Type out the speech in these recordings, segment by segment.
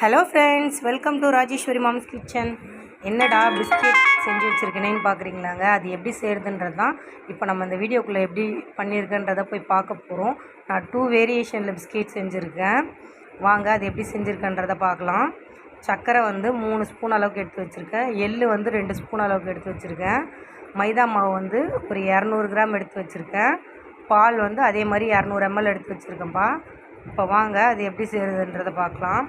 Hello friends welcome to Rajeshwari mom's kitchen என்னடா biscuit செஞ்சு வச்சுருக்கேனேன்னு பார்க்குறீங்களாங்க அது எப்படி செய்கிறதுன்றது தான் இப்போ நம்ம இந்த வீடியோக்குள்ளே எப்படி பண்ணியிருக்கேன்றதை போய் பார்க்க போகிறோம் நான் டூ வேரியேஷனில் பிஸ்கெட் செஞ்சுருக்கேன். வாங்க அது எப்படி செஞ்சுருக்கேன்றதை பார்க்கலாம். சர்க்கரை வந்து மூணு ஸ்பூன் அளவுக்கு எடுத்து வச்சுருக்கேன். எள் வந்து ரெண்டு ஸ்பூன் அளவுக்கு எடுத்து வச்சுருக்கேன். மைதா மாவு வந்து ஒரு இரநூறு கிராம் எடுத்து வச்சுருக்கேன். பால் வந்து அதே மாதிரி இரநூறு எம்எல் எடுத்து வச்சுருக்கேன்ப்பா இப்போ வாங்க அது எப்படி செய்கிறதுன்றதை பார்க்கலாம்.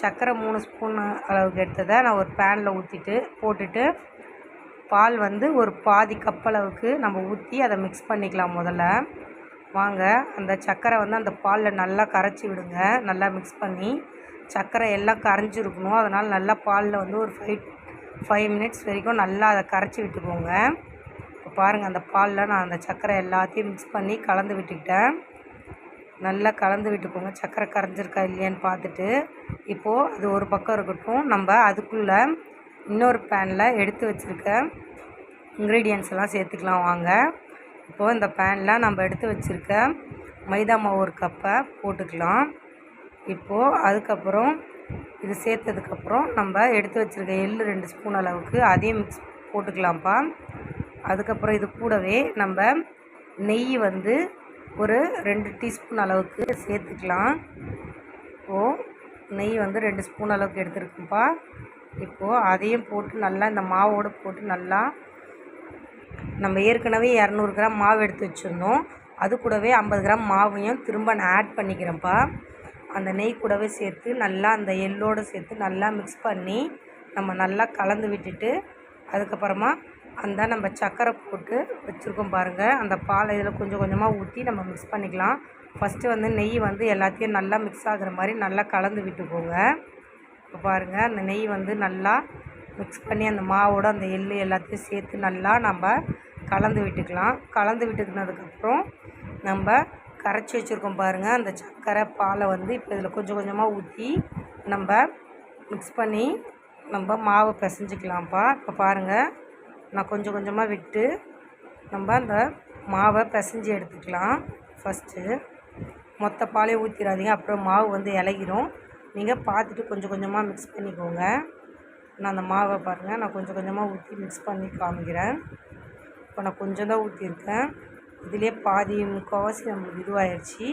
சர்க்கரை மூணு ஸ்பூன் அளவுக்கு எடுத்ததை நான் ஒரு பேனில் ஊற்றிட்டு போட்டுட்டு பால் வந்து ஒரு பாதி கப் அளவுக்கு நம்ம ஊற்றி அதை மிக்ஸ் பண்ணிக்கலாம் முதல்ல. வாங்க அந்த சர்க்கரை வந்து அந்த பாலில் நல்லா கரைச்சி விடுங்க. நல்லா மிக்ஸ் பண்ணி சர்க்கரை எல்லாம் கரைஞ்சிருக்கணும். அதனால் நல்லா பாலில் வந்து ஒரு ஃபைவ் ஃபைவ் மினிட்ஸ் வரைக்கும் நல்லா அதை கரைச்சி விட்டுக்கோங்க. இப்போ பாருங்கள் அந்த பாலில் நான் அந்த சர்க்கரை எல்லாத்தையும் மிக்ஸ் பண்ணி கலந்து விட்டுக்கிட்டேன். நல்லா கலந்து விட்டுக்கோங்க. சர்க்கரை கரைஞ்சிருக்கா இல்லையான்னு பார்த்துட்டு இப்போது அது ஒரு பக்கம் இருக்கட்டும். நம்ம அதுக்குள்ளே இன்னொரு பேனில் எடுத்து வச்சுருக்க இன்க்ரீடியன்ஸ் எல்லாம் சேர்த்துக்கலாம் வாங்க. இப்போது இந்த பேனில் நம்ம எடுத்து வச்சுருக்க மைதா மாவு ஒரு கப்பை போட்டுக்கலாம். இப்போது அதுக்கப்புறம் இது சேர்த்ததுக்கப்புறம் நம்ம எடுத்து வச்சுருக்க எள் ரெண்டு ஸ்பூன் அளவுக்கு அதையும் மிக்ஸ் போட்டுக்கலாம்ப்பா. அதுக்கப்புறம் இது கூடவே நம்ம நெய் வந்து ஒரு ரெண்டு டீஸ்பூன் அளவுக்கு சேர்த்துக்கலாம். இப்போது நெய் வந்து ரெண்டு ஸ்பூன் அளவுக்கு எடுத்துருக்குப்பா இப்போது அதையும் போட்டு நல்லா இந்த மாவோடு போட்டு நல்லா நம்ம ஏற்கனவே இரநூறு கிராம் மாவு எடுத்து வச்சுருந்தோம். அது கூடவே ஐம்பது கிராம் மாவையும் திரும்ப நான் ஆட் பண்ணிக்கிறேன்ப்பா. அந்த நெய் கூடவே சேர்த்து நல்லா அந்த எள்ளோடு சேர்த்து நல்லா மிக்ஸ் பண்ணி நம்ம நல்லா கலந்து விட்டுட்டு அதுக்கப்புறமா அந்த நம்ம சர்க்கரை போட்டு வச்சுருக்கோம் பாருங்கள் அந்த பாலை இதில் கொஞ்சம் கொஞ்சமாக ஊற்றி நம்ம மிக்ஸ் பண்ணிக்கலாம். ஃபஸ்ட்டு வந்து நெய் வந்து எல்லாத்தையும் நல்லா மிக்ஸ் ஆகுற மாதிரி நல்லா கலந்து விட்டுக்கோங்க. இப்போ பாருங்கள் அந்த நெய் வந்து நல்லா மிக்ஸ் பண்ணி அந்த மாவோட அந்த எள் எல்லாத்தையும் சேர்த்து நல்லா நம்ம கலந்து விட்டுக்கலாம். கலந்து விட்டுக்கினதுக்கப்புறம் நம்ம கரைச்சி வச்சுருக்கோம் பாருங்கள் அந்த சர்க்கரை பாலை வந்து இப்போ இதில் கொஞ்சம் கொஞ்சமாக ஊற்றி நம்ம மிக்ஸ் பண்ணி நம்ம மாவை பிசைஞ்சிக்கலாம்ப்பா. இப்போ பாருங்கள் நான் கொஞ்சம் கொஞ்சமாக விட்டு நம்ம அந்த மாவை பிசைஞ்சு எடுத்துக்கலாம். ஃபஸ்ட்டு மொத்த பாலையும் ஊற்றிடாதீங்க அப்புறம் மாவு வந்து இலகிரும். நீங்கள் பார்த்துட்டு கொஞ்சம் கொஞ்சமாக மிக்ஸ் பண்ணிக்கோங்க. நான் அந்த மாவை பாருங்கள் நான் கொஞ்சம் கொஞ்சமாக ஊற்றி மிக்ஸ் பண்ணி காமிக்கிறேன். இப்போ நான் கொஞ்சம் தான் ஊற்றிருக்கேன் இதிலே பாதி முக்கால்வாசி நம்மளுக்கு இதுவாகிடுச்சு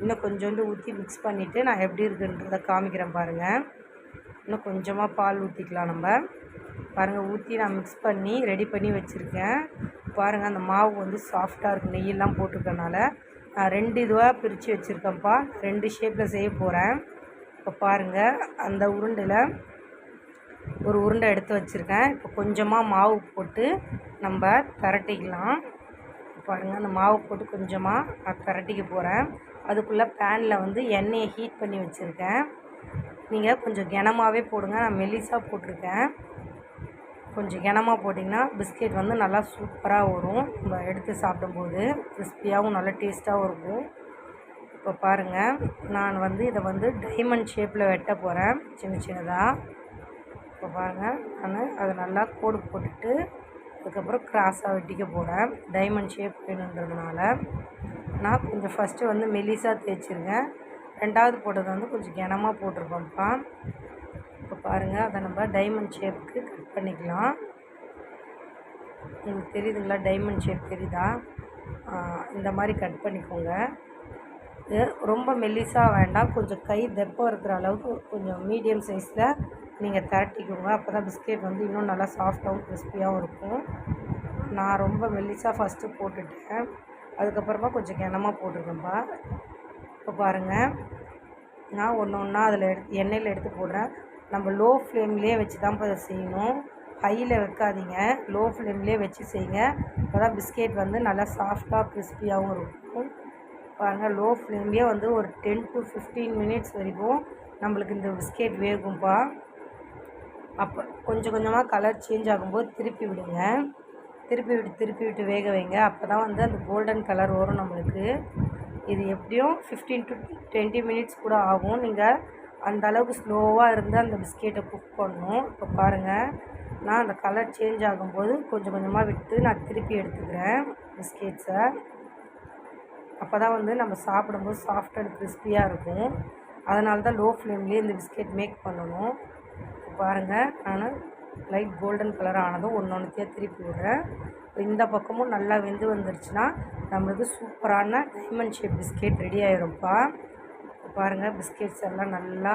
இன்னும் கொஞ்சோண்டு ஊற்றி மிக்ஸ் பண்ணிவிட்டு நான் எப்படி இருக்குன்றதை காமிக்கிறேன் பாருங்கள் இன்னும் கொஞ்சமாக பால் ஊற்றிக்கலாம் நம்ம. பாருங்கள் ஊற்றி நான் மிக்ஸ் பண்ணி ரெடி பண்ணி வச்சுருக்கேன். பாருங்கள் அந்த மாவு வந்து சாஃப்டாக இருக்கும். நெய்யெல்லாம் போட்டிருக்கனால நான் ரெண்டு இதுவாக பிரித்து வச்சுருக்கேன்ப்பா. ரெண்டு ஷேப்பில் செய்ய போகிறேன் இப்போ பாருங்கள் அந்த உருண்டையில் ஒரு உருண்டை எடுத்து வச்சுருக்கேன். இப்போ கொஞ்சமாக மாவு போட்டு நம்ம திரட்டிக்கலாம் பாருங்கள் அந்த மாவு போட்டு கொஞ்சமாக நான் திரட்டிக்க போகிறேன் அதுக்குள்ளே பேனில் வந்து எண்ணெயை ஹீட் பண்ணி வச்சுருக்கேன். நீங்கள் கொஞ்சம் கனமாகவே போடுங்க. நான் மெல்லிஸாக போட்டிருக்கேன். கொஞ்சம் கனமாக போட்டிங்கன்னா பிஸ்கெட் வந்து நல்லா சூப்பராக வரும். நம்ம எடுத்து சாப்பிடும்போது கிறிஸ்பியாகவும் நல்லா டேஸ்ட்டாகவும் இருக்கும். இப்போ பாருங்கள் நான் வந்து இதை வந்து டைமண்ட் ஷேப்பில் வெட்ட போகிறேன் சின்ன சின்னதாக இப்போ பாருங்கள் நான் அதை நல்லா கோடு போட்டுட்டு அதுக்கப்புறம் கிராஸாக வெட்டிக்க போகிறேன் டைமண்ட் ஷேப் வேணுன்றதுனால. நான் கொஞ்சம் ஃபஸ்ட்டு வந்து மெலிசாக தேய்ச்சிருக்கேன். ரெண்டாவது போட்டது வந்து கொஞ்சம் கனமாக போட்டிருக்கோம்ப்பா. இப்போ பாருங்கள் அதை நம்ம டைமண்ட் ஷேப்புக்கு கட் பண்ணிக்கலாம். உங்களுக்கு தெரியுதுங்களா டைமண்ட் ஷேப் தெரியுதா? இந்த மாதிரி கட் பண்ணிக்கோங்க. இது ரொம்ப மெல்லிஸாக வேண்டாம் கொஞ்சம் கை தெப்பம் இருக்கிற அளவுக்கு கொஞ்சம் மீடியம் சைஸில் நீங்கள் திரட்டிக்கோங்க. அப்போ தான் பிஸ்கெட் வந்து இன்னும் நல்லா சாஃப்டாகவும் கிறிஸ்பியாகவும் இருக்கும். நான் ரொம்ப மெல்லிஸாக ஃபஸ்ட்டு போட்டுட்டேன். அதுக்கப்புறமா கொஞ்சம் கனமாக போட்டிருக்கேன்ப்பா. இப்போ பாருங்கள் நான் ஒன்று ஒன்றா அதில் எடுத்து எண்ணெயில் எடுத்து போடுறேன். நம்ம லோ ஃப்ளேம்லேயே வச்சு தான் இப்போ செய்யணும். ஹையில் வைக்காதீங்க. லோ ஃப்ளேம்லேயே வச்சு செய்யுங்க. அப்போ தான் பிஸ்கெட் வந்து நல்லா சாஃப்டாக கிறிஸ்பியாகவும் இருக்கும். பாருங்கள் லோ ஃப்ளேம்லேயே வந்து ஒரு டென் டு ஃபிஃப்டீன் மினிட்ஸ் வரைக்கும் நம்மளுக்கு இந்த பிஸ்கெட் வேகும்பா. அப்போ கொஞ்சம் கொஞ்சமாக கலர் சேஞ்ச் ஆகும்போது திருப்பி விடுங்க. திருப்பி விட்டு திருப்பி விட்டு வேக வைங்க. அப்போ தான் வந்து அந்த கோல்டன் கலர் வரும் நம்மளுக்கு. இது எப்படியும் ஃபிஃப்டீன் டு டுவெண்ட்டி மினிட்ஸ் கூட ஆகும். நீங்கள் அந்த அளவுக்கு ஸ்லோவாக இருந்து அந்த பிஸ்கெட்டை குக் பண்ணணும். இப்போ பாருங்கள் நான் அந்த கலர் சேஞ்ச் ஆகும்போது கொஞ்சம் கொஞ்சமாக விட்டு நான் திருப்பி எடுத்துக்கிறேன் பிஸ்கெட்ஸை அப்போ தான் வந்து நம்ம சாப்பிடும்போது சாஃப்ட் அண்ட் கிறிஸ்பியாக இருக்கும். அதனால தான் லோ ஃப்ளேம்லேயே இந்த பிஸ்கெட் மேக் பண்ணணும். பாருங்கள் நான் லைட் கோல்டன் கலர் ஆனதும் ஒன்று ஒன்றுத்தையாக திருப்பி விடுறேன். இப்போ இந்த பக்கமும் நல்லா வெந்து வந்துருச்சுன்னா நம்மளுக்கு சூப்பரான டைமண்ட் ஷேப் பிஸ்கெட் ரெடி ஆகிரும்ப்பா பாருங்கள் பிஸ்கெட்ஸ் எல்லாம் நல்லா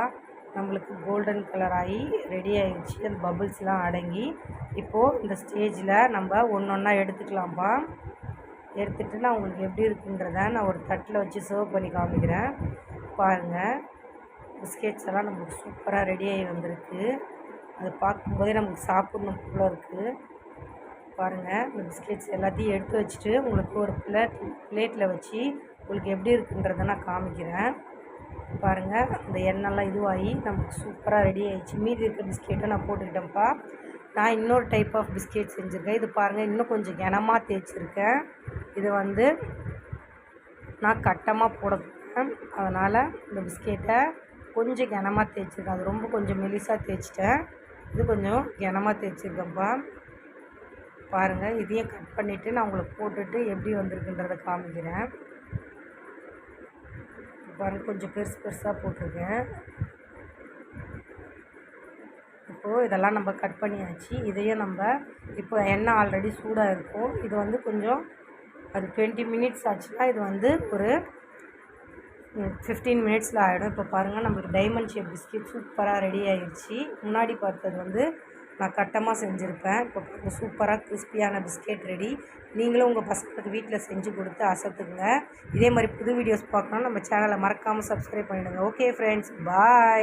நம்மளுக்கு கோல்டன் கலர் ஆகி ரெடி ஆகிடுச்சு அந்த பபுள்ஸ்லாம் அடங்கி இப்போது இந்த ஸ்டேஜில் நம்ம ஒன்று ஒன்றா எடுத்துக்கலாம்ப்பா. எடுத்துகிட்டு நான் உங்களுக்கு எப்படி இருக்குன்றத நான் ஒரு தட்டில் வச்சு சர்வ் பண்ணி காமிக்கிறேன். பாருங்கள் பிஸ்கெட்ஸ் எல்லாம் நமக்கு சூப்பராக ரெடி ஆகி வந்திருக்கு. அது பார்க்கும்போதே நமக்கு சாப்பிட்ணும் போல இருக்குது பாருங்கள் இந்த பிஸ்கெட்ஸ் எல்லாத்தையும் எடுத்து வச்சுட்டு உங்களுக்கு ஒரு பிளேட் பிளேட்டில் வச்சு உங்களுக்கு எப்படி இருக்குன்றதை நான் காமிக்கிறேன். பாருங்கள் இந்த எண்ணெய்லாம் இதுவாகி நமக்கு சூப்பராக ரெடி ஆகிடுச்சு மீதி இருக்க பிஸ்கெட்டை நான் போட்டுக்கிட்டேன்ப்பா. நான் இன்னொரு டைப் ஆஃப் பிஸ்கெட் செஞ்சுருக்கேன். இது பாருங்கள் இன்னும் கொஞ்சம் கனமாக தேய்ச்சிருக்கேன். இது வந்து நான் கட்டமாக போட அதனால் இந்த பிஸ்கெட்டை கொஞ்சம் கனமாக தேய்ச்சிருக்கேன். அது ரொம்ப கொஞ்சம் மெலிசாக தேய்ச்சிட்டேன். இது கொஞ்சம் கனமாக தைச்சிருக்கப்பா பாருங்கள் இதையும் கட் பண்ணிவிட்டு நான் உங்களுக்கு போட்டுட்டு எப்படி வந்திருக்குன்றதை காமிக்கிறேன். பாருங்கள் கொஞ்சம் பெருசு பெருசாக போட்டிருக்கேன். இப்போது இதெல்லாம் நம்ம கட் பண்ணியாச்சு. இதையும் நம்ம இப்போ எண்ணெய் ஆல்ரெடி சூடாக இருக்கும். இது வந்து கொஞ்சம் அது டுவெண்ட்டி மினிட்ஸ் ஆச்சுன்னா இது வந்து ஒரு ஃபிஃப்டீன் மினிட்ஸில் ஆகிடும் இப்போ பாருங்கள் நம்மளுக்கு டைமண்ட் ஷேப் பிஸ்கெட் சூப்பராக ரெடி ஆகிடுச்சி முன்னாடி பார்த்தது வந்து நான் கட்டமாக செஞ்சுருப்பேன். இப்போ கொஞ்சம் சூப்பராக கிறிஸ்பியான பிஸ்கெட் ரெடி நீங்களும் உங்கள் பசங்களுக்கு வீட்டில் செஞ்சு கொடுத்து அசத்துக்குங்க. இதே மாதிரி புது வீடியோஸ் பார்க்கணும் நம்ம சேனலை மறக்காமல் சப்ஸ்கிரைப் பண்ணிவிடுங்க ஓகே ஃப்ரெண்ட்ஸ் பாய்